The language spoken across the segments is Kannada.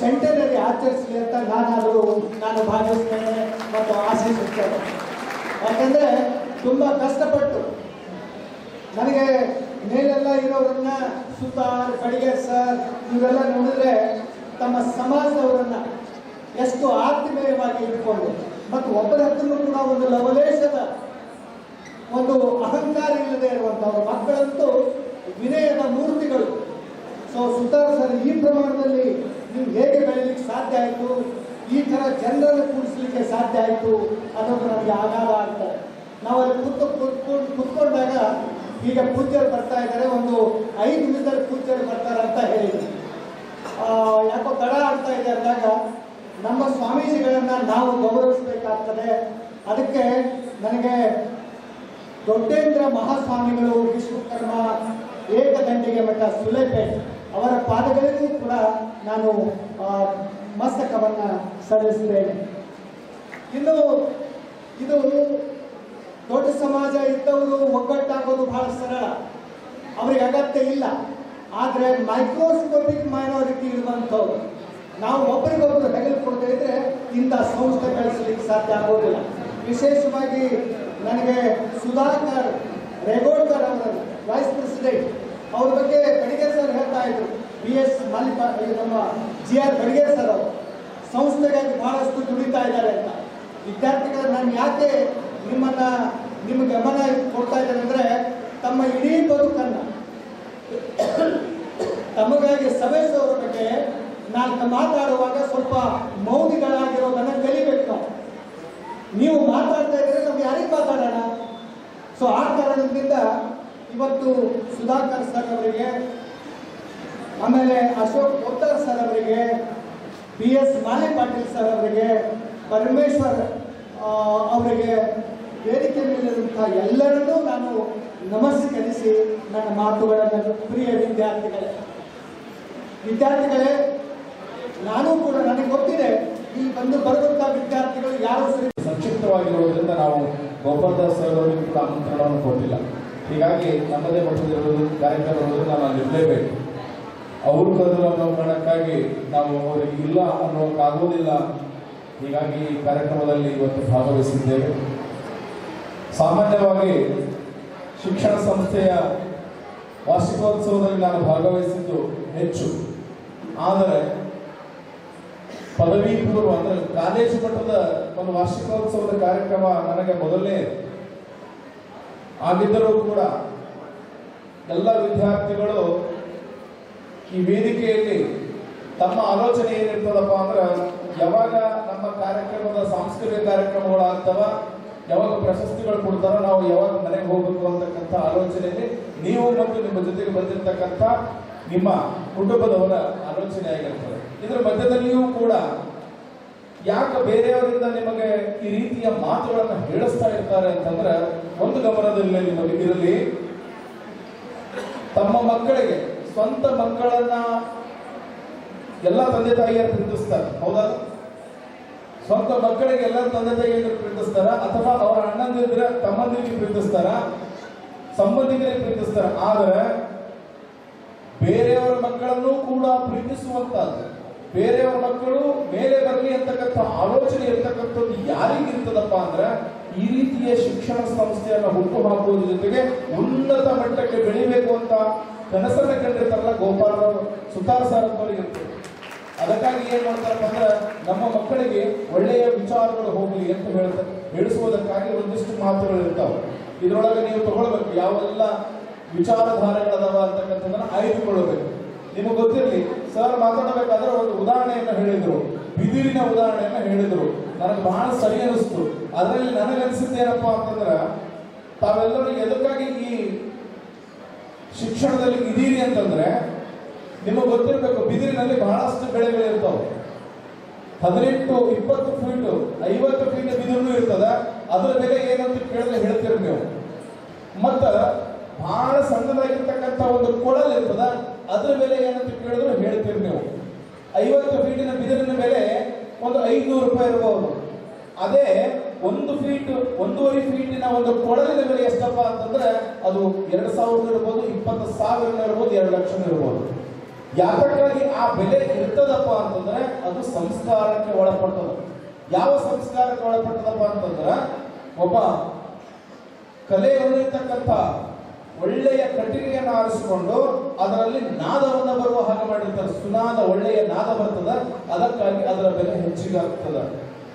ಸೆಂಟನರಿ ಆಚರಿಸಲಿ ಅಂತ ನಾನಾದರೂ ನಾನು ಭಾವಿಸ್ತೇನೆ ಮತ್ತು ಆಶಿಸುತ್ತೇನೆ ಯಾಕೆಂದರೆ ತುಂಬ ಕಷ್ಟಪಟ್ಟು ನನಗೆ ಮೇಲೆಲ್ಲ ಇರೋರನ್ನ ಸುತಾರ್ ಕಡಿಗೆ ಸರ್ ಇವರೆಲ್ಲ ನೋಡಿದ್ರೆ ತಮ್ಮ ಸಮಾಜದವರನ್ನ ಎಷ್ಟು ಆತ್ಮೀಯವಾಗಿ ಇಟ್ಕೊಂಡು ಮತ್ತು ಒಬ್ಬರ ಹತ್ರನೂ ಕೂಡ ಒಂದು ಲವಲೇಶದ ಒಂದು ಅಹಂಕಾರ ಇಲ್ಲದೆ ಇರುವಂಥವ್ರು ಮಕ್ಕಳಂತೂ ವಿನಯದ ಮೂರ್ತಿಗಳು. ಸೊ ಸುತಾರ್ ಸರ್ ಈ ಪ್ರಮಾಣದಲ್ಲಿ ನೀವು ಹೇಗೆ ಬೆಳಿಲಿಕ್ಕೆ ಸಾಧ್ಯ ಆಯಿತು? ಈ ಥರ ಜನರನ್ನು ಕೂಡಿಸ್ಲಿಕ್ಕೆ ಸಾಧ್ಯ ಆಯಿತು? ಅನ್ನೋದು ನಮಗೆ ಆಘಾತ ನಾವು ಅಲ್ಲಿ ಕೂತು ಕೂತ್ಕೊಂಡು ಕೂತ್ಕೊಂಡಾಗ ಈಗ ಪೂಜ್ಯರು ಬರ್ತಾ ಇದ್ದಾರೆ. ಒಂದು ಐದು ನಿಮಿಷದಲ್ಲಿ ಪೂಜ್ಯರು ಬರ್ತಾರೆ ಅಂತ ಹೇಳಿದ್ರು. ಆ, ಯಾಕೋ ತಡ ಆಗ್ತಾ ಇದೆ ಅಂದಾಗ ನಮ್ಮ ಸ್ವಾಮೀಜಿಗಳನ್ನು ನಾವು ಗೌರವಿಸಬೇಕಾಗ್ತದೆ. ಅದಕ್ಕೆ ನನಗೆ ದೊಡ್ಡೇಂದ್ರ ಮಹಾಸ್ವಾಮಿಗಳು ವಿಶ್ವಕರ್ಮ ಏಕದಂಡಿಗೆ ಮಠ ಸುಲೇಪೇಟ್. ಅವರ ಪಾದಗಳಿಗೂ ಕೂಡ ನಾನು ಮಸ್ತಕವನ್ನ ಸಲ್ಲಿಸುತ್ತೇನೆ. ಇನ್ನು, ಇದು ದೊಡ್ಡ ಸಮಾಜ ಇದ್ದವರು ಒಗ್ಗಟ್ಟಾಗೋದು ಬಹಳ ಸರಳ. ಅವ್ರಿಗೆ ಅಗತ್ಯ ಇಲ್ಲ. ಆದರೆ ಮೈಕ್ರೋಸ್ಕೋಪಿಕ್ ಮೈನಾರಿಟಿ ಇರುವಂಥವ್ರು, ನಾವು ಒಬ್ಬರಿಗೊಬ್ಬರು ತೆಗೆದುಕೊಳ್ತಾ ಇದ್ರೆ ಇಂಥ ಸಂಸ್ಥೆ ಬೆಳೆಸಲಿಕ್ಕೆ ಸಾಧ್ಯ ಆಗೋದಿಲ್ಲ. ವಿಶೇಷವಾಗಿ ನನಗೆ ಸುಧಾಕರ್, ರೇಗೋಡ್ಕರ್ ಅವರ ವೈಸ್ ಪ್ರೆಸಿಡೆಂಟ್ ಅವ್ರ ಬಗ್ಗೆ ಸರ್ ಇದ್ರು ಬಿ ಎಸ್ ಮಲ್ಲಿಕ ಇದು ನಮ್ಮ ಜಿ ಆರ್ ಖಡ್ಗೆ ಸರ್ ಅವರು. ಸಂಸ್ಥೆಗಾಗಿ ಬಹಳಷ್ಟು ದುಡಿತಾ ಇದ್ದಾರೆ ಅಂತ. ವಿದ್ಯಾರ್ಥಿಗಳು ನಾನು ಯಾಕೆ ನಿಮ್ಮನ್ನ ನಿಮ್ಮ ಗಮನ ಕೊಡ್ತಾ ಇದ್ದಾರೆ ಅಂದ್ರೆ, ತಮ್ಮ ಇಡೀ ಬದುಕನ್ನ, ತಮಗಾಗಿ ಸವೆಸುವವರ ಬಗ್ಗೆ ನಾಲ್ಕು ಮಾತಾಡುವಾಗ ಸ್ವಲ್ಪ ಮೌನಿಗಳಾಗಿರೋದನ್ನ ಕಲಿಬೇಕು. ನಾವು ನೀವು ಮಾತಾಡ್ತಾ ಇದ್ರೆ ನಾವು ಯಾರಿಗೆ ಮಾತಾಡೋಣ? ಸೊ ಆ ಕಾರಣದಿಂದ ಇವತ್ತು ಸುಧಾಕರ್ ಸರ್ ಅವರಿಗೆ ಆಮೇಲೆ ಅಶೋಕ್ ಕೊತ್ತರ್ ಸರ್ ಅವರಿಗೆ, B S Male Patil sir ಅವರಿಗೆ, ಪರಮೇಶ್ವರ್ ಅವರಿಗೆ ವೇದಿಕೆ ಮೇಲಿರುವಂತಹ ಎಲ್ಲರನ್ನೂ ನಾನು ನಮಸ್ಕರಿಸಿ ನನ್ನ ಮಾತುಗಳನ್ನು ಪ್ರಿಯ ವಿದ್ಯಾರ್ಥಿಗಳೇ. ವಿದ್ಯಾರ್ಥಿಗಳೇ, ನಾನು ಕೂಡ ನನಗೆ ಗೊತ್ತಿದೆ, ಈ ಬಂದು ಬರುವಂತಹ ವಿದ್ಯಾರ್ಥಿಗಳು ಯಾರು ಸರಿ? ಸಂಕ್ಷಿಪ್ತವಾಗಿರುವುದರಿಂದ ನಾವು ಗೋಪಾಲದಾಸ್ ಸರ್ ಅವರಿಗೆ ಕೂಡ ಆಮಂತ್ರಣವನ್ನು ಕೊಟ್ಟಿಲ್ಲ. ಹೀಗಾಗಿ ನಮ್ಮದೇ ಮಟ್ಟದಲ್ಲಿ ಕಾರ್ಯಕ್ರಮ ನಾನು ಇರಲೇಬೇಕು ಅವರು ಅನ್ನೋ ಕಾರಣಕ್ಕಾಗಿ ನಾವು ಅವರಿಗೆ ಇಲ್ಲ ಅನ್ನೋಕ್ಕಾಗೋದಿಲ್ಲ ಹೀಗಾಗಿ ಈ ಕಾರ್ಯಕ್ರಮದಲ್ಲಿ ಇವತ್ತು ಭಾಗವಹಿಸಿದ್ದೇವೆ. ಸಾಮಾನ್ಯವಾಗಿ ಶಿಕ್ಷಣ ಸಂಸ್ಥೆಯ ವಾರ್ಷಿಕೋತ್ಸವದಲ್ಲಿ ನಾನು ಭಾಗವಹಿಸಿದ್ದು ಹೆಚ್ಚು. ಆದರೆ ಪದವಿ ಪೂರ್ವ ಅಂದರೆ ಕಾಲೇಜು ಮಟ್ಟದ ಒಂದು ವಾರ್ಷಿಕೋತ್ಸವದ ಕಾರ್ಯಕ್ರಮ ನನಗೆ ಮೊದಲನೇ ಆಗಿದ್ದರೂ ಕೂಡ ಎಲ್ಲ ವಿದ್ಯಾರ್ಥಿಗಳು ಈ ವೇದಿಕೆಯಲ್ಲಿ ತಮ್ಮ ಆಲೋಚನೆ ಏನಿರ್ತದಪ್ಪ ಅಂದ್ರೆ, ಯಾವಾಗ ನಮ್ಮ ಕಾರ್ಯಕ್ರಮದ ಸಾಂಸ್ಕೃತಿಕ ಕಾರ್ಯಕ್ರಮಗಳಾಗ್ತವ, ಯಾವಾಗ ಪ್ರಶಸ್ತಿಗಳು ಕೊಡ್ತಾರೋ, ನಾವು ಯಾವಾಗ ಮನೆಗೆ ಹೋಗ್ಬೇಕು ಅಂತಕ್ಕಂಥ ಆಲೋಚನೆಯಲ್ಲಿ ನೀವು ಮತ್ತು ನಿಮ್ಮ ಜೊತೆಗೆ ಬಂದಿರತಕ್ಕಂಥ ನಿಮ್ಮ ಕುಟುಂಬದವರ ಆಲೋಚನೆ ಆಗಿರ್ತದೆ. ಇದರ ಮಧ್ಯದಲ್ಲಿಯೂ ಕೂಡ ಯಾಕೆ ಬೇರೆಯವರಿಂದ ನಿಮಗೆ ಈ ರೀತಿಯ ಮಾತುಗಳನ್ನು ಹೇಳಿಸ್ತಾ ಇರ್ತಾರೆ ಅಂತಂದ್ರೆ, ಒಂದು ಗಮನದಲ್ಲಿ ನಿಮಗೆ ಇರಲಿ, ತಮ್ಮ ಮಕ್ಕಳಿಗೆ ಸ್ವಂತ ಮಕ್ಕಳನ್ನ ಎಲ್ಲ ತಂದೆ ತಾಯಿಯರು ಪ್ರೀತಿಸ್ತಾರೆ ಹೌದಾ? ಸ್ವಂತ ಮಕ್ಕಳಿಗೆ ಎಲ್ಲ ತಂದೆ ತಾಯಿಯನ್ನು ಪ್ರೀತಿಸ್ತಾರ ಅಥವಾ ಅವರ ಅಣ್ಣಂದಿರ ತಮ್ಮಂದಿರಿಗೆ ಪ್ರೀತಿಸ್ತಾರ ಸಂಬಂಧಿಕರಿಗೆ ಪ್ರೀತಿಸ್ತಾರ ಆದರೆ ಬೇರೆಯವರ ಮಕ್ಕಳನ್ನು ಕೂಡ ಪ್ರೀತಿಸುವಂತದ್ದು ಬೇರೆಯವರ ಮಕ್ಕಳು ಮೇಲೆ ಬರಲಿ ಅಂತಕ್ಕಂಥ ಆಲೋಚನೆ ಇರ್ತಕ್ಕಂಥದ್ದು ಯಾರಿಗಿರ್ತದಪ್ಪ ಅಂದ್ರೆ ಈ ರೀತಿಯ ಶಿಕ್ಷಣ ಸಂಸ್ಥೆಯನ್ನು ಹುಟ್ಟು ಹಾಕುವುದರ ಜೊತೆಗೆ ಉನ್ನತ ಮಟ್ಟಕ್ಕೆ ಬೆಳಿಬೇಕು ಅಂತ ಕನಸನ್ನ ಕಂಡಿರ್ತಾರಲ್ಲ ಗೋಪಾಲರಾವ್ ಸುತಾರ್ ಸರ್ ಅಂತವ್ರಿಗೆ ಅದಕ್ಕಾಗಿ ಏನ್ ಮಾಡ್ತಾರಪ್ಪ ಅಂದ್ರೆ, ನಮ್ಮ ಮಕ್ಕಳಿಗೆ ಒಳ್ಳೆಯ ವಿಚಾರಗಳು ಹೋಗಲಿ ಅಂತ ಹೇಳ್ತಾರೆ ಹೇಳಿಸುವುದಕ್ಕಾಗಿ ಒಂದಿಷ್ಟು ಮಾತುಗಳು ಇರ್ತಾವೆ. ಇದರೊಳಗೆ ನೀವು ತಗೊಳ್ಬೇಕು, ಯಾವೆಲ್ಲ ವಿಚಾರಧಾರೆಗಳದಾವ ಅಂತಕ್ಕಂಥದ್ದನ್ನ ಆಯ್ದುಕೊಳ್ಳಬೇಕು ನಿಮಗೆ ಗೊತ್ತಿರಲಿ, ಸರ್ ಮಾತಾಡಬೇಕಾದ್ರೆ ಒಂದು ಉದಾಹರಣೆಯನ್ನು ಹೇಳಿದ್ರು, ಬಿದಿರಿನ ಉದಾಹರಣೆಯನ್ನು ಹೇಳಿದ್ರು. ನನಗೆ ಬಹಳ ಸರಿ ಅನಿಸ್ತು. ಅದರಲ್ಲಿ ನನಗನ್ಸಿದ್ದೇನಪ್ಪ ಅಂತಂದ್ರೆ, ತಾವೆಲ್ಲರೂ ಎದಕ್ಕಾಗಿ ಈ ಶಿಕ್ಷಣದಲ್ಲಿ ಇದ್ದೀರಿ ಅಂತಂದ್ರೆ ನಿಮಗೆ ಗೊತ್ತಿರಬೇಕು, ಬಿದಿರಿನಲ್ಲಿ ಬಹಳಷ್ಟು ಬೆಳೆಗಳಿರ್ತಾವೆ ಹದಿನೆಂಟು, ಇಪ್ಪತ್ತು ಫೀಟ್ ಐವತ್ತು ಫೀಟ್ ಬಿದಿರು ಇರ್ತದ. ಅದರ ಬೆಲೆ ಏನಂತ ಕೇಳಿದ್ರೆ ಹೇಳ್ತೀರಿ ನೀವು. ಮತ್ತ ಬಹಳ ಸಣ್ಣದಾಗಿರ್ತಕ್ಕಂಥ ಒಂದು ಕೊಳಲ್ ಇರ್ತದ, ಅದರ ಬೆಲೆ ಏನಂತ ಕೇಳಿದ್ರು ಹೇಳ್ತೀರಿ ನೀವು. ಐವತ್ತು ಫೀಟಿನ ಬಿದಿರಿನ ಬೆಲೆ ಒಂದು ಐದುನೂರು ರೂಪಾಯಿ ಇರಬಹುದು ಅದೇ ಒಂದು ಫೀಟ್ ಒಂದೂವರೆ ಫೀಟಿನ ಒಂದು ಕೊಳಲಿನ ಬೆಲೆ ಎಷ್ಟಪ್ಪ ಅಂತಂದ್ರೆ ಅದು ಎರಡು ಸಾವಿರ ಇರ್ಬೋದು, ಇಪ್ಪತ್ತು ಸಾವಿರ ಇರ್ಬೋದು, ಎರಡು ಲಕ್ಷ ಇರ್ಬೋದು. ಯಾತಕ್ಕಾಗಿ ಆ ಬೆಲೆ ಇರ್ತದಪ್ಪ ಅಂತಂದ್ರೆ ಅದು ಸಂಸ್ಕಾರಕ್ಕೆ ಒಳಪಟ್ಟದ ಯಾವ ಸಂಸ್ಕಾರಕ್ಕೆ ಒಳಪಟ್ಟದಪ್ಪ ಅಂತಂದ್ರೆ ಒಬ್ಬ ಕಲೆ ಹೊಂದಿರ್ತಕ್ಕಂಥ ಒಳ್ಳೆಯ ಕಟ್ಟಿಗೆಯನ್ನು ಆರಿಸಿಕೊಂಡು ಅದರಲ್ಲಿ ನಾದವನ್ನು ಬರುವ ಹಾಗೆ ಮಾಡಿರ್ತಾರೆ. ಸುನಾದ ಒಳ್ಳೆಯ ನಾದ ಬರ್ತದ, ಅದಕ್ಕಾಗಿ ಅದರ ಬೆಲೆ ಹೆಚ್ಚಿಗೆ ಆಗ್ತದ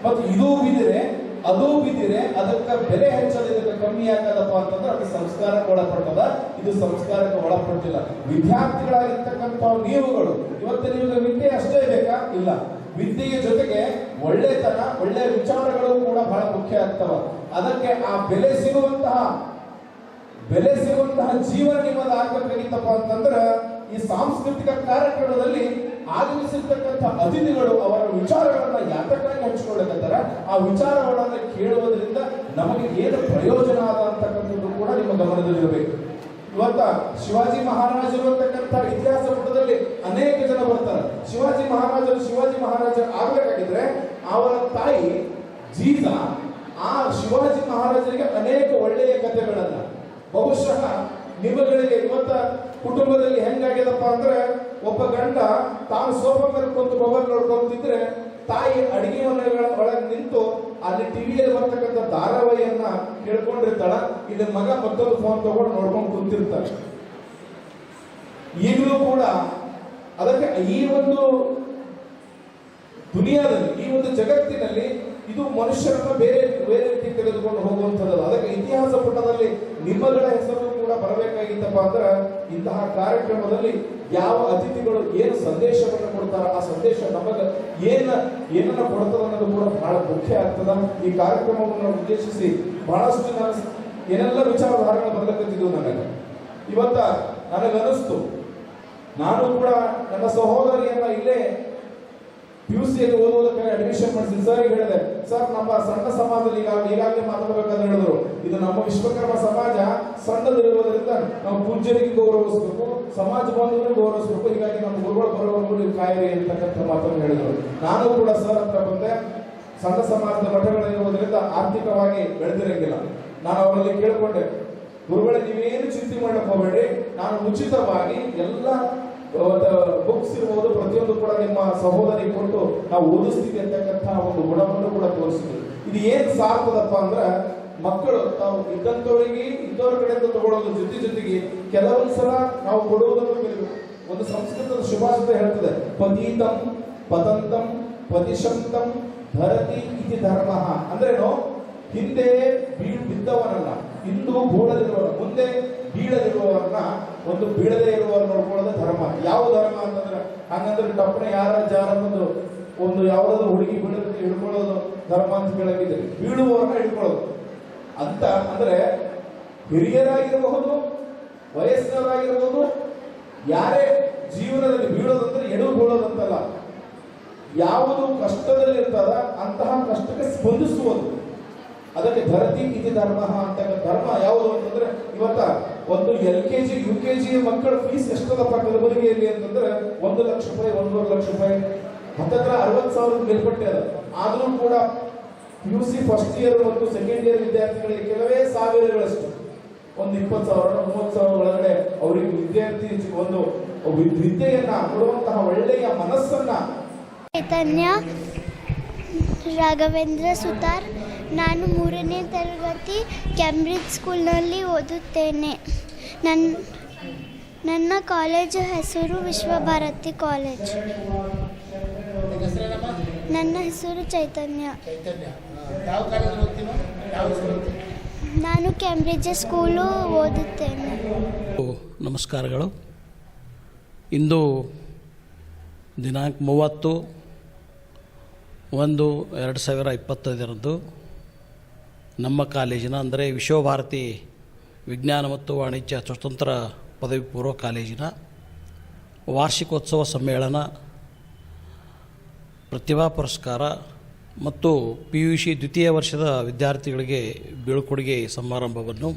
ಮತ್ತು ಇದು ಬಿದ್ದರೆ ಅದು ಬಿದ್ದಿದೆ, ಅದಕ್ಕೆ ಬೆಲೆ ಹೆಚ್ಚದ ಇದಕ್ಕೆ ಕಮ್ಮಿ ಆಗದಪ್ಪ ಅಂತಂದ್ರೆ ಅದು ಸಂಸ್ಕಾರಕ್ಕೆ ಒಳಪಡ್ತದ. ಇದು ಸಂಸ್ಕಾರಕ್ಕೆ ಒಳಪಡ್ತಿಲ್ಲ. ವಿದ್ಯಾರ್ಥಿಗಳಾಗಿರ್ತಕ್ಕಂಥ ನೀವುಗಳು, ಇವತ್ತು ನಿಮಗೆ ವಿದ್ಯೆ ಅಷ್ಟೇ ಬೇಕಾ? ಇಲ್ಲ. ವಿದ್ಯೆಯ ಜೊತೆಗೆ ಒಳ್ಳೆತನ ಒಳ್ಳೆಯ ವಿಚಾರಗಳು ಕೂಡ ಬಹಳ ಮುಖ್ಯ ಆಗ್ತವ. ಅದಕ್ಕೆ ಆ ಬೆಲೆ ಸಿಗುವಂತಹ ಬೆಲೆ ಸಿಗುವಂತಹ ಜೀವನ ನಿಮ್ಮದು ಆಗಬೇಕಾಗಿತ್ತಪ್ಪ ಅಂತಂದ್ರೆ ಈ ಸಾಂಸ್ಕೃತಿಕ ಕಾರ್ಯಕ್ರಮದಲ್ಲಿ ಆಗಮಿಸಿರ್ತಕ್ಕಂಥ ಅತಿಥಿಗಳು ಅವರ ವಿಚಾರಗಳನ್ನ ಯಾತಕ್ಕಾಗಿ ಹಂಚಿಕೊಳ್ಳಕತ್ತಾರ? ಆ ವಿಚಾರಗಳನ್ನ ಕೇಳುವುದರಿಂದ ನಮಗೆ ಏನು ಪ್ರಯೋಜನ ಆದ ಅಂತಕ್ಕಂಥದ್ದು ಕೂಡ ನಿಮ್ಮ ಗಮನದಲ್ಲಿರಬೇಕು. ಇವತ್ತ ಶಿವಾಜಿ ಮಹಾರಾಜರು ಅಂತಕ್ಕಂಥ ಇತಿಹಾಸ ಪುಟದಲ್ಲಿ ಅನೇಕ ಜನ ಬರ್ತಾರೆ. ಶಿವಾಜಿ ಮಹಾರಾಜರು ಶಿವಾಜಿ ಮಹಾರಾಜರು ಆಗ್ಬೇಕಾಗಿದ್ರೆ ಅವರ ತಾಯಿ ಜೀಜ, ಆ ಶಿವಾಜಿ ಮಹಾರಾಜರಿಗೆ ಅನೇಕ ಒಳ್ಳೆಯ ಕಥೆಗಳನ್ನ. ಬಹುಶಃ ನಿಮ್ಮಗಳಿಗೆ ಇವತ್ತ ಕುಟುಂಬದಲ್ಲಿ ಹೆಂಗಾಗ್ಯದಪ್ಪ ಅಂದ್ರೆ ಒಬ್ಬ ಗಂಡ ತಾನು ಸೋಫಾ ಮೇಲೆ ಕುಂತು ಮೊಬೈಲ್ ನೋಡ್ಕೊಂತಿದ್ರೆ ತಾಯಿ ಅಡಿಗೆ ಮನೆಗಳ ಒಳಗೆ ನಿಂತು ಅಲ್ಲಿ ಟಿವಿಯಲ್ಲಿ ಬರ್ತಕ್ಕಂಥ ಧಾರಾವಾಹಿಯನ್ನ ಕೇಳ್ಕೊಂಡಿರ್ತಾಳ. ಇಲ್ಲಿ ಮಗ ಮತ್ತೊಂದು ಫೋನ್ ತಗೊಂಡು ನೋಡ್ಕೊಂಡು ಕುಂತಿರ್ತಾಳೆ. ಈಗಲೂ ಕೂಡ ಅದಕ್ಕೆ ಈ ಒಂದು ದುನಿಯಾದಲ್ಲಿ, ಈ ಒಂದು ಜಗತ್ತಿನಲ್ಲಿ ಇದು ಮನುಷ್ಯರನ್ನ ಬೇರೆ ಬೇರೆ ರೀತಿ ತೆಗೆದುಕೊಂಡು ಹೋಗುವಂಥದ್ದು ಅದಕ್ಕೆ ಇತಿಹಾಸ ಪುಟದಲ್ಲಿ ನಿಮ್ಮಗಳ ಹೆಸರು ಕೂಡ ಬರಬೇಕಾಗಿತ್ತಪ್ಪ ಅಂದ್ರೆ ಇಂತಹ ಕಾರ್ಯಕ್ರಮದಲ್ಲಿ ಯಾವ ಅತಿಥಿಗಳು ಏನು ಸಂದೇಶವನ್ನು ಕೊಡ್ತಾರ ಆ ಸಂದೇಶ ನಮಗೆ ಏನ ಏನನ್ನ ಕೊಡ್ತದ ಅನ್ನೋದು ಕೂಡ ಬಹಳ ಮುಖ್ಯ ಆಗ್ತದ. ಈ ಕಾರ್ಯಕ್ರಮವನ್ನು ಉದ್ದೇಶಿಸಿ ಬಹಳಷ್ಟು ಜನ ಏನೆಲ್ಲ ವಿಚಾರಧಾರೆಗಳು ಬರ್ಲಕತ್ತಿದ್ವು ನನಗೆ. ಇವತ್ತ ನನಗನಿಸ್ತು ನಾನು ಕೂಡ ನನ್ನ ಸಹೋದರಿಯನ್ನ ಇಲ್ಲೇ ಪಿ ಯು ಸಿಯಲ್ಲಿ ಓದುವುದಕ್ಕೆ ಅಡ್ಮಿಷನ್ ಮಾಡಿಸಿ ಸರ್ ಹೇಳಿದೆ ಸರ್ ನಮ್ಮ ಸಣ್ಣ ಸಮಾಜದಲ್ಲಿ ಈಗ ಈಗಾಗಲೇ ಮಾತಾಡಬೇಕಂತ ಹೇಳಿದ್ರು. ಇದು ನಮ್ಮ ವಿಶ್ವಕರ್ಮ ಸಮಾಜ, ಸಣ್ಣದಿರುವುದರಿಂದ ನಾವು ಪೂಜ್ಯರಿಗೆ ಗೌರವಿಸಬೇಕು, ಸಮಾಜ ಬಾಂಧವರಿಗೆ ಗೌರವಿಸಬೇಕು. ಹೀಗಾಗಿ ನಮ್ಮ ಗುರುಗಳು ಬರೋವರೆಗೂ ನೀವು ಕಾಯಿರಿ ಅಂತಕ್ಕಂಥ ಮಾತನ್ನು ಹೇಳಿದರು. ನಾನು ಕೂಡ ಸರ್ ಅಂತ ಬಂದೆ. ಸಣ್ಣ ಸಮಾಜದ ಮಠಗಳಿರುವುದರಿಂದ ಆರ್ಥಿಕವಾಗಿ ಬೆಳೆದಿರಂಗಿಲ್ಲ. ನಾನು ಅವರಲ್ಲಿ ಕೇಳಿಕೊಂಡೆ, ಗುರುಗಳೇ, ನೀವೇನು ಚಿಂತೆ ಮಾಡಕ್ಕೆ ಹೋಗಬೇಡಿ. ನಾನು ಉಚಿತವಾಗಿ ಎಲ್ಲ ಬುಕ್ಸ್ ಇರ್ಬೋದು, ಪ್ರತಿಯೊಂದು ಕೂಡ ನಿಮ್ಮ ಸಹೋದರಿಗೆ ಕೊಟ್ಟು ನಾವು ಓದಿಸ್ತೀವಿ ಅಂತಕ್ಕಂಥ ಒಂದು ಗುಣವನ್ನು ಕೂಡ ತೋರಿಸಿದ್ವಿ ಇದು ಏನ್ ಸಾರ್ಥದಪ್ಪ ಅಂದ್ರೆ, ಮಕ್ಕಳು ತಾವು ಇದ್ದಂಥವರಿಗೆ ಇದ್ದವ್ರ ಕಡೆಯಿಂದ ತಗೊಳ್ಳೋದು ಜೊತೆ ಜೊತೆಗೆ ಕೆಲವೊಂದು ಸಲ ನಾವು ಕೊಡುವುದನ್ನು ಒಂದು ಸಂಸ್ಕೃತದ ಶುಭಾಶಯ ಹೇಳ್ತದೆ, ಪತೀತಂ ಪತಂತಂ ಪತಿಶಂತಂ ಧರತಿ ಇತಿ ಧರ್ಮ. ಅಂದ್ರೇನು ಹಿಂದೆ ಬೀಳ್ ಬಿದ್ದವನಲ್ಲ ಇಂದು ಬೂಳದಿರುವವನ. ಮುಂದೆ ಬೀಳದಿರುವವರನ್ನ ಒಂದು ಬೀಳದೇ ಇರುವವರು ನೋಡ್ಕೊಳ್ಳೋದು ಧರ್ಮ. ಯಾವ ಧರ್ಮ ಅಂತಂದ್ರೆ, ಹಂಗಂದ್ರೆ ಟಪ್ಪನೆ ಯಾರ ಜಾರ ಒಂದು ಒಂದು ಯಾವುದಾದ್ರು ಹುಡುಗಿ ಬೀಳೋದಕ್ಕೆ ಹಿಡ್ಕೊಳ್ಳೋದು ಧರ್ಮ ಅಂತ ಕೇಳಕ್ಕಿದ್ರೆ ಬೀಳುವವರನ್ನ ಹಿಡ್ಕೊಳ್ಳೋದು. ಅಂತ ಅಂದ್ರೆ ಹಿರಿಯರಾಗಿರಬಹುದು, ವಯಸ್ಸಿನವರಾಗಿರಬಹುದು, ಯಾರೇ ಜೀವನದಲ್ಲಿ ಬೀಳೋದಂದ್ರೆ ಎಡು ಬೀಳೋದಂತಲ್ಲ. ಯಾವುದು ಕಷ್ಟದಲ್ಲಿ ಇರ್ತದ ಅಂತಹ ಕಷ್ಟಕ್ಕೆ ಸ್ಪಂದಿಸುವುದು. ಅದಕ್ಕೆ ಧರತಿ ಇತಿ ಧರ್ಮ ಅಂತ ಧರ್ಮ ಯಾವುದು ಅಂತಂದ್ರೆ ಇವತ್ತ ಒಂದು L K G U K G ಮಕ್ಕಳ ಫೀಸ್ ಎಷ್ಟದಪ್ಪ ಕಲಬುರಗಿಯಲ್ಲಿ ಅಂತಂದ್ರೆ ಒಂದು ಲಕ್ಷ ರೂಪಾಯಿ, ಒಂದೂವರೆ ಲಕ್ಷ ರೂಪಾಯಿ. ಹತ್ತತ್ರ ಅರವತ್ತು ಸಾವಿರದ ಮೇಲ್ಪಟ್ಟೆ ಅದ. ಆದರೂ ಕೂಡ ಯು ಸಿ ಫಸ್ಟ್ ಇಯರ್ ಮತ್ತು ಸೆಕೆಂಡ್ ಇಯರ್ ವಿದ್ಯಾರ್ಥಿಗಳಿಗೆ ಕೆಲವೇ ಸಾವಿರಗಳಷ್ಟು. ಒಂದು ಇಪ್ಪತ್ತು ಸಾವಿರ ಮೂವತ್ತು ಸಾವಿರ ಒಳಗಡೆ ಅವರಿಗೆ ವಿದ್ಯಾರ್ಥಿ ಒಂದು ವಿದ್ಯೆಯನ್ನ, ಕೊಡುವಂತಹ ಒಳ್ಳೆಯ ಮನಸ್ಸನ್ನ ಚೈತನ್ಯ ರಾಘವೇಂದ್ರ ಸುತಾರ್. ನಾನು ಮೂರನೇ ತರಗತಿ ಕ್ಯಾಂಬ್ರಿಡ್ಜ್ ಸ್ಕೂಲ್ನಲ್ಲಿ ಓದುತ್ತೇನೆ. ನನ್ನ ನನ್ನ ಕಾಲೇಜು ಹೆಸರು ವಿಶ್ವಭಾರತಿ ಕಾಲೇಜ್ ನನ್ನ ಹೆಸರು ಚೈತನ್ಯ. ನಾನು ಕ್ಯಾಂಬ್ರಿಡ್ಜ್ ಸ್ಕೂಲು ಓದುತ್ತೇನೆ. ನಮಸ್ಕಾರಗಳು. ಇಂದು ದಿನಾಂಕ ಮೂವತ್ತು ಒಂದು ಎರಡು ಸಾವಿರ ಇಪ್ಪತ್ತೈದರಂದು ನಮ್ಮ ಕಾಲೇಜಿನ, ಅಂದರೆ ವಿಶ್ವಭಾರತಿ ವಿಜ್ಞಾನ ಮತ್ತು ವಾಣಿಜ್ಯ ಸ್ವತಂತ್ರ ಪದವಿ ಪೂರ್ವ ಕಾಲೇಜಿನ ವಾರ್ಷಿಕೋತ್ಸವ ಸಮ್ಮೇಳನ, ಪ್ರತಿಭಾ ಪುರಸ್ಕಾರ ಮತ್ತು ಪಿ ಯು ಸಿ ದ್ವಿತೀಯ ವರ್ಷದ ವಿದ್ಯಾರ್ಥಿಗಳಿಗೆ ಬೀಳ್ಕೊಡುಗೆ ಸಮಾರಂಭವನ್ನು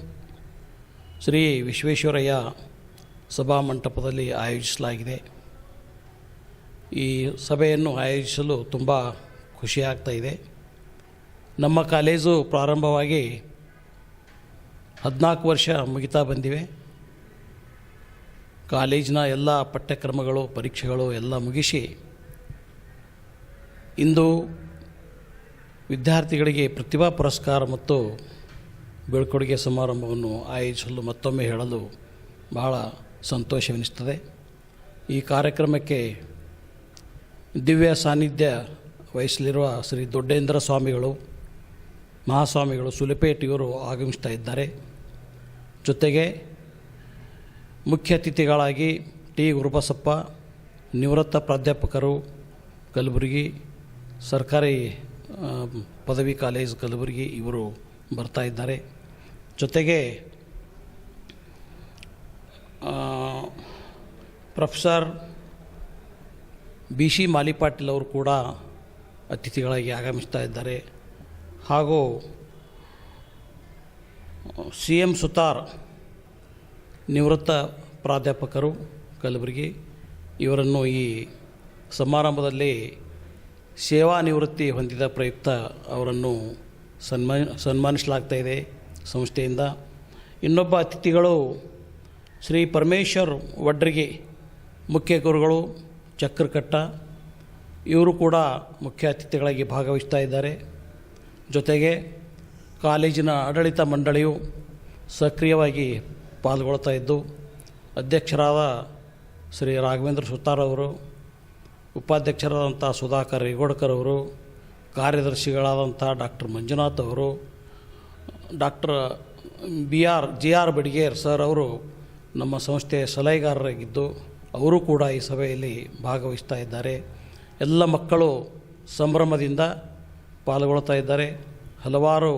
ಶ್ರೀ ವಿಶ್ವೇಶ್ವರಯ್ಯ ಸಭಾ ಮಂಟಪದಲ್ಲಿ ಆಯೋಜಿಸಲಾಗಿದೆ. ಈ ಸಭೆಯನ್ನು ಆಯೋಜಿಸಲು ತುಂಬ ಖುಷಿಯಾಗ್ತಾ ಇದೆ. ನಮ್ಮ ಕಾಲೇಜು ಪ್ರಾರಂಭವಾಗಿ ಹದಿನಾಲ್ಕು ವರ್ಷ ಮುಗಿತಾ ಬಂದಿವೆ. ಕಾಲೇಜಿನ ಎಲ್ಲ ಪಠ್ಯಕ್ರಮಗಳು, ಪರೀಕ್ಷೆಗಳು ಎಲ್ಲ ಮುಗಿಸಿ ಇಂದು ವಿದ್ಯಾರ್ಥಿಗಳಿಗೆ ಪ್ರತಿಭಾ ಪುರಸ್ಕಾರ ಮತ್ತು ಬೀಳ್ಕೊಡುಗೆ ಸಮಾರಂಭವನ್ನು ಆಯೋಜಿಸಲು ಮತ್ತೊಮ್ಮೆ ಹೇಳಲು ಬಹಳ ಸಂತೋಷವೆನಿಸ್ತದೆ ಈ ಕಾರ್ಯಕ್ರಮಕ್ಕೆ ದಿವ್ಯ ಸಾನ್ನಿಧ್ಯ ವಹಿಸಲಿರುವ ಶ್ರೀ ದೊಡ್ಡೇಂದ್ರ ಸ್ವಾಮಿಗಳು ಮಹಾಸ್ವಾಮಿಗಳು ಸುಲಿಪೇಟಿಯವರು ಆಗಮಿಸ್ತಾ ಇದ್ದಾರೆ. ಜೊತೆಗೆ ಮುಖ್ಯ ಅತಿಥಿಗಳಾಗಿ ಟಿ ಗುರುಬಸಪ್ಪ, ನಿವೃತ್ತ ಪ್ರಾಧ್ಯಾಪಕರು ಕಲಬುರಗಿ, ಸರ್ಕಾರಿ ಪದವಿ ಕಾಲೇಜ್ ಕಲಬುರಗಿ ಇವರು ಬರ್ತಾ ಇದ್ದಾರೆ. ಜೊತೆಗೆ ಪ್ರೊಫೆಸರ್ ಬಿ ಸಿ ಮಾಲಿಪಾಟೀಲ್ ಅವರು ಕೂಡ ಅತಿಥಿಗಳಾಗಿ ಆಗಮಿಸ್ತಾ ಇದ್ದಾರೆ. ಹಾಗೂ ಸಿ ಎಂ ಸುತಾರ್ ನಿವೃತ್ತ ಪ್ರಾಧ್ಯಾಪಕರು ಕಲಬುರಗಿ, ಇವರನ್ನು ಈ ಸಮಾರಂಭದಲ್ಲಿ ಸೇವಾ ನಿವೃತ್ತಿ ಹೊಂದಿದ ಪ್ರಯುಕ್ತ ಅವರನ್ನು ಸನ್ಮಾನ ಸನ್ಮಾನಿಸಲಾಗ್ತಾ ಇದೆ ಸಂಸ್ಥೆಯಿಂದ. ಇನ್ನೊಬ್ಬ ಅತಿಥಿಗಳು ಶ್ರೀ ಪರಮೇಶ್ವರ್ ವಡ್ರಿಗೆ ಮುಖ್ಯ ಗುರುಗಳು ಚಕ್ರಕಟ್ಟ. ಇವರು ಕೂಡ ಮುಖ್ಯ ಅತಿಥಿಗಳಾಗಿ ಭಾಗವಹಿಸ್ತಾ ಇದ್ದಾರೆ. ಜೊತೆಗೆ ಕಾಲೇಜಿನ ಆಡಳಿತ ಮಂಡಳಿಯು ಸಕ್ರಿಯವಾಗಿ ಪಾಲ್ಗೊಳ್ತಾ ಇದ್ದು, ಅಧ್ಯಕ್ಷರಾದ ಶ್ರೀ ರಾಘವೇಂದ್ರ ಸುತಾರ್ ಅವರು, ಉಪಾಧ್ಯಕ್ಷರಾದಂಥ ಸುಧಾಕರ್ ರೇಗೋಡ್ಕರ್ ಅವರು, ಕಾರ್ಯದರ್ಶಿಗಳಾದಂಥ ಡಾಕ್ಟರ್ ಮಂಜುನಾಥ್ ಅವರು, doctor B R G R Badiger sir ಅವರು ನಮ್ಮ ಸಂಸ್ಥೆಯ ಸಲಹೆಗಾರರಾಗಿದ್ದು, ಅವರು ಕೂಡ ಈ ಸಭೆಯಲ್ಲಿ ಭಾಗವಹಿಸ್ತಾ ಇದ್ದಾರೆ. ಎಲ್ಲ ಮಕ್ಕಳು ಸಂಭ್ರಮದಿಂದ ಪಾಲ್ಗೊಳ್ತಾ ಇದ್ದಾರೆ. ಹಲವಾರು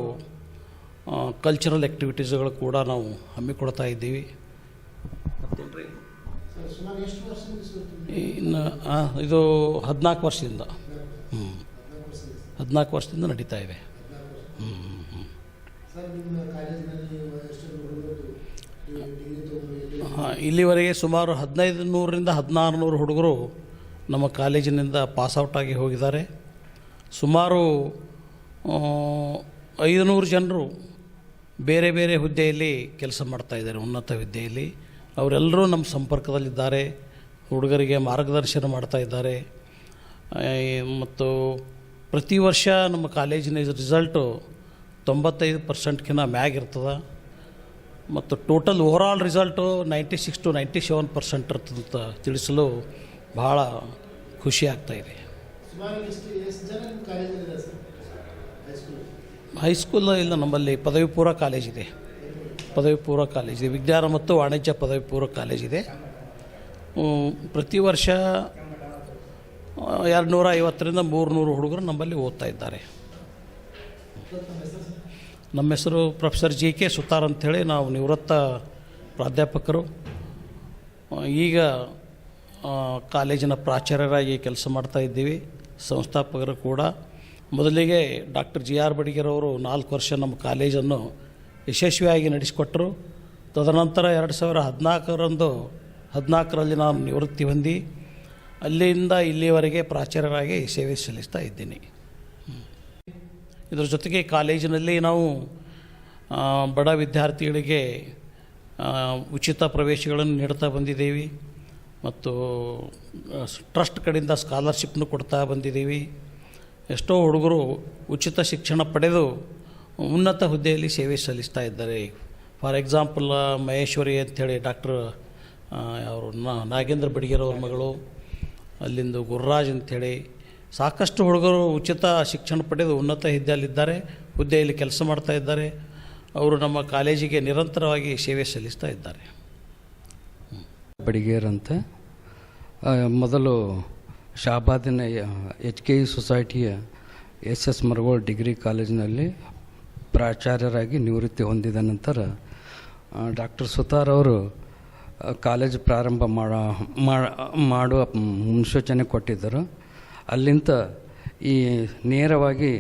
ಕಲ್ಚರಲ್ ಆ್ಯಕ್ಟಿವಿಟೀಸ್ಗಳು ಕೂಡ ನಾವು ಹಮ್ಮಿಕೊಳ್ತಾ ಇದ್ದೀವಿ. ಇನ್ನು ಇದು ಹದಿನಾಲ್ಕು ವರ್ಷದಿಂದ. ಹ್ಞೂ ಹದಿನಾಲ್ಕು ವರ್ಷದಿಂದ ನಡೀತಾ ಇದೆ. ಹ್ಞೂ ನಿಮ್ಮ ಕಾಲೇಜಿನಲ್ಲಿ ಎಷ್ಟು ಹುಡುಗರು ಡಿಗ್ರಿ ತೊಗೊಂಡು ಹಾಂ ಇಲ್ಲಿವರೆಗೆ ಸುಮಾರು ಹದಿನೈದು ನೂರರಿಂದ ಹದಿನಾರು ನೂರು ಹುಡುಗರು ನಮ್ಮ ಕಾಲೇಜಿನಿಂದ ಪಾಸ್ಔಟ್ ಆಗಿ ಹೋಗಿದ್ದಾರೆ. ಸುಮಾರು ಐದುನೂರು ಜನರು ಬೇರೆ ಬೇರೆ ಹುದ್ದೆಯಲ್ಲಿ ಕೆಲಸ ಮಾಡ್ತಾಯಿದ್ದಾರೆ ಉನ್ನತ ಹುದ್ದೆಯಲ್ಲಿ. ಅವರೆಲ್ಲರೂ ನಮ್ಮ ಸಂಪರ್ಕದಲ್ಲಿದ್ದಾರೆ, ಹುಡುಗರಿಗೆ ಮಾರ್ಗದರ್ಶನ ಮಾಡ್ತಾ ಇದ್ದಾರೆ. ಮತ್ತು ಪ್ರತಿ ವರ್ಷ ನಮ್ಮ ಕಾಲೇಜಿನ ರಿಸಲ್ಟು ತೊಂಬತ್ತೈದು ಪರ್ಸೆಂಟ್ಗಿಂತ ಮ್ಯಾಗ್ ಇರ್ತದೆ. ಮತ್ತು total overall result ninety six to ninety seven percent ಇರ್ತದಂತ ತಿಳಿಸಲು ಭಾಳ ಖುಷಿ ಆಗ್ತಾ ಹೈಸ್ಕೂಲ್ ಇಲ್ಲ, ನಮ್ಮಲ್ಲಿ ಪದವಿ ಪೂರ್ವ ಕಾಲೇಜ್ ಇದೆ. ಪದವಿ ಪೂರ್ವ ಕಾಲೇಜ್ ಇದೆ. ವಿಜ್ಞಾನ ಮತ್ತು ವಾಣಿಜ್ಯ ಪದವಿ ಪೂರ್ವ ಕಾಲೇಜ್ ಇದೆ ಪ್ರತಿ ವರ್ಷ ಎರಡು ನೂರ ಐವತ್ತರಿಂದ ಮೂರುನೂರು ಹುಡುಗರು ನಮ್ಮಲ್ಲಿ ಓದ್ತಾ ಇದ್ದಾರೆ. ನಮ್ಮ ಹೆಸರು ಪ್ರೊಫೆಸರ್ ಜಿ ಕೆ ಸುತಾರ್ ಅಂಥೇಳಿ ನಾವು ನಿವೃತ್ತ ಪ್ರಾಧ್ಯಾಪಕರು. ಈಗ ಕಾಲೇಜಿನ ಪ್ರಾಚಾರ್ಯರಾಗಿ ಕೆಲಸ ಮಾಡ್ತಾ ಇದ್ದೀವಿ. ಸಂಸ್ಥಾಪಕರು ಕೂಡ ಮೊದಲಿಗೆ ಡಾಕ್ಟರ್ ಜಿ ಆರ್ ಅವರು ನಾಲ್ಕು ವರ್ಷ ನಮ್ಮ ಕಾಲೇಜನ್ನು ಯಶಸ್ವಿಯಾಗಿ ನಡೆಸಿಕೊಟ್ಟರು. ತದನಂತರ ಎರಡು ಸಾವಿರ ಹದಿನಾಲ್ಕರಂದು ಹದಿನಾಲ್ಕರಲ್ಲಿ ನಾನು ನಿವೃತ್ತಿ ಹೊಂದಿ ಅಲ್ಲಿಂದ ಇಲ್ಲಿವರೆಗೆ ಪ್ರಾಚಾರ್ಯರಾಗಿ ಸೇವೆ ಸಲ್ಲಿಸ್ತಾ ಇದ್ದೀನಿ. ಇದರ ಜೊತೆಗೆ ಕಾಲೇಜಿನಲ್ಲಿ ನಾವು ಬಡ ವಿದ್ಯಾರ್ಥಿಗಳಿಗೆ ಉಚಿತ ಪ್ರವೇಶಗಳನ್ನು ನೀಡ್ತಾ ಬಂದಿದ್ದೀವಿ. ಮತ್ತು ಟ್ರಸ್ಟ್ ಕಡೆಯಿಂದ ಸ್ಕಾಲರ್ಶಿಪ್ನು ಕೊಡ್ತಾ ಬಂದಿದ್ದೀವಿ. ಎಷ್ಟೋ ಹುಡುಗರು ಉಚಿತ ಶಿಕ್ಷಣ ಪಡೆದು ಉನ್ನತ ಹುದ್ದೆಯಲ್ಲಿ ಸೇವೆ ಸಲ್ಲಿಸ್ತಾ ಇದ್ದಾರೆ. ಫಾರ್ ಎಕ್ಸಾಂಪಲ್ ಮಹೇಶ್ವರಿ ಅಂಥೇಳಿ ಡಾಕ್ಟರ್ ಅವರು ನಾಗೇಂದ್ರ ಬಡಿಗೆರವ್ರ ಮಗಳು, ಅಲ್ಲಿಂದ ಗುರುರಾಜ್ ಅಂಥೇಳಿ. ಸಾಕಷ್ಟು ಹುಡುಗರು ಉಚಿತ ಶಿಕ್ಷಣ ಪಡೆದು ಉನ್ನತ ಹುದ್ದೆಯಲ್ಲಿದ್ದಾರೆ, ಹುದ್ದೆಯಲ್ಲಿ ಕೆಲಸ ಮಾಡ್ತಾ ಇದ್ದಾರೆ. ಅವರು ನಮ್ಮ ಕಾಲೇಜಿಗೆ ನಿರಂತರವಾಗಿ ಸೇವೆ ಸಲ್ಲಿಸ್ತಾ ಇದ್ದಾರೆ. ಬಡಿಗೇರ್ ಅಂತ ಮೊದಲು ಶಾಬಾದಿನ ಎಚ್ ಕೆ ಇ ಸೊಸೈಟಿಯ ಎಸ್ ಎಸ್ ಮರಗೋಳ್ ಡಿಗ್ರಿ ಕಾಲೇಜಿನಲ್ಲಿ ಪ್ರಾಚಾರ್ಯರಾಗಿ ನಿವೃತ್ತಿ ಹೊಂದಿದ ನಂತರ ಡಾಕ್ಟರ್ ಸುತಾರ್ ಅವರು ಕಾಲೇಜ್ ಪ್ರಾರಂಭ ಮಾಡೋ ಮಾಡುವ ಮುನ್ಸೂಚನೆ ಕೊಟ್ಟಿದ್ದರು. ಅಲ್ಲಿಂದ ಈ ನೇರವಾಗಿ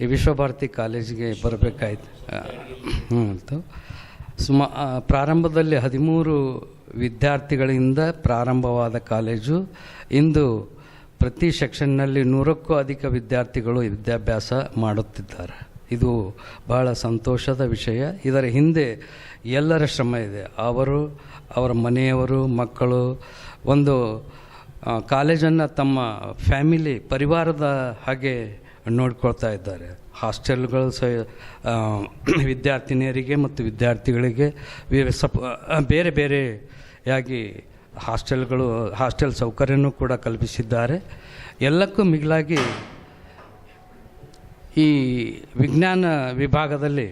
ಈ ವಿಶ್ವಭಾರತಿ ಕಾಲೇಜಿಗೆ ಬರಬೇಕಾಯ್ತು. ಹ್ಞೂ ಸುಮಾ ಪ್ರಾರಂಭದಲ್ಲಿ ಹದಿಮೂರು ವಿದ್ಯಾರ್ಥಿಗಳಿಂದ ಪ್ರಾರಂಭವಾದ ಕಾಲೇಜು. ಇಂದು ಪ್ರತಿ ಸೆಕ್ಷನ್ನಲ್ಲಿ ನೂರಕ್ಕೂ ಅಧಿಕ ವಿದ್ಯಾರ್ಥಿಗಳು ವಿದ್ಯಾಭ್ಯಾಸ ಮಾಡುತ್ತಿದ್ದಾರೆ. ಇದು ಬಹಳ ಸಂತೋಷದ ವಿಷಯ. ಇದರ ಹಿಂದೆ ಎಲ್ಲರ ಶ್ರಮ ಇದೆ. ಅವರು, ಅವರ ಮನೆಯವರು, ಮಕ್ಕಳು, ಒಂದು ಕಾಲೇಜನ್ನು ತಮ್ಮ ಫ್ಯಾಮಿಲಿ ಪರಿವಾರದ ಹಾಗೆ ನೋಡ್ಕೊಳ್ತಾ ಇದ್ದಾರೆ. ಹಾಸ್ಟೆಲ್ಗಳು ಸಹ ವಿದ್ಯಾರ್ಥಿನಿಯರಿಗೆ ಮತ್ತು ವಿದ್ಯಾರ್ಥಿಗಳಿಗೆ ಸಪ್ ಬೇರೆ ಬೇರೆ ಬೇರೆಯಾಗಿ ಹಾಸ್ಟೆಲ್ಗಳು, ಹಾಸ್ಟೆಲ್ ಸೌಕರ್ಯನೂ ಕೂಡ ಕಲ್ಪಿಸಿದ್ದಾರೆ. ಎಲ್ಲಕ್ಕೂ ಮಿಗಿಲಾಗಿ ಈ ವಿಜ್ಞಾನ ವಿಭಾಗದಲ್ಲಿ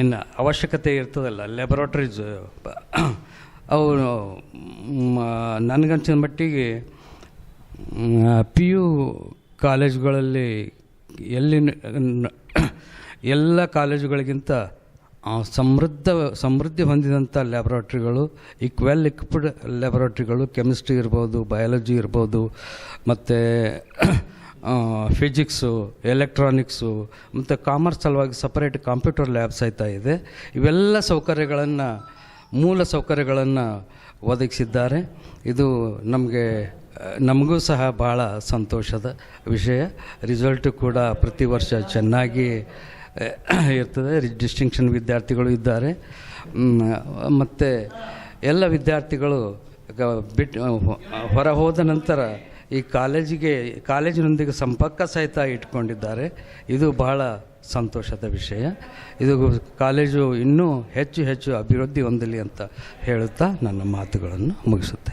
ಏನು ಅವಶ್ಯಕತೆ ಇರ್ತದಲ್ಲ ಲ್ಯಾಬೊರೇಟ್ರೀಸ್ ಅವು ನನಗನ್ಸಿದ ಮಟ್ಟಿಗೆ ಪಿ ಯು ಕಾಲೇಜುಗಳಲ್ಲಿ ಎಲ್ಲಿ ಎಲ್ಲ ಕಾಲೇಜುಗಳಿಗಿಂತ ಸಮೃದ್ಧ, ಸಮೃದ್ಧಿ ಹೊಂದಿದಂಥ ಲ್ಯಾಬೊರೇಟ್ರಿಗಳು ಈಕ್ ವೆಲ್ ಇಕ್ವಿಪ್ಡ್ ಲ್ಯಾಬೊರೇಟ್ರಿಗಳು ಕೆಮಿಸ್ಟ್ರಿ ಇರ್ಬೋದು ಬಯಾಲಜಿ ಇರ್ಬೋದು, ಮತ್ತು ಫಿಸಿಕ್ಸು ಎಲೆಕ್ಟ್ರಾನಿಕ್ಸು ಮತ್ತು ಕಾಮರ್ಸ್ ಸಲುವಾಗಿ ಸಪರೇಟ್ ಕಂಪ್ಯೂಟರ್ ಲ್ಯಾಬ್ ಸಹಿತ ಇದೆ. ಇವೆಲ್ಲ ಸೌಕರ್ಯಗಳನ್ನು, ಮೂಲ ಸೌಕರ್ಯಗಳನ್ನು ಒದಗಿಸಿದ್ದಾರೆ. ಇದು ನಮಗೆ, ನಮಗೂ ಸಹ ಭಾಳ ಸಂತೋಷದ ವಿಷಯ. ರಿಸಲ್ಟು ಕೂಡ ಪ್ರತಿ ವರ್ಷ ಚೆನ್ನಾಗಿ ಇರ್ತದೆ. ಡಿಸ್ಟಿಂಕ್ಷನ್ ವಿದ್ಯಾರ್ಥಿಗಳು ಇದ್ದಾರೆ. ಮತ್ತು ಎಲ್ಲ ವಿದ್ಯಾರ್ಥಿಗಳು ಬಿಟ್ಟು ಹೊರ ಹೋದ ನಂತರ ಈ ಕಾಲೇಜಿಗೆ, ಕಾಲೇಜಿನೊಂದಿಗೆ ಸಂಪರ್ಕ ಸಹಿತ ಇಟ್ಕೊಂಡಿದ್ದಾರೆ. ಇದು ಬಹಳ ಸಂತೋಷದ ವಿಷಯ. ಇದು ಕಾಲೇಜು ಇನ್ನೂ ಹೆಚ್ಚು ಹೆಚ್ಚು ಅಭಿವೃದ್ಧಿ ಹೊಂದಲಿ ಅಂತ ಹೇಳುತ್ತಾ ನನ್ನ ಮಾತುಗಳನ್ನು ಮುಗಿಸುತ್ತೇನೆ.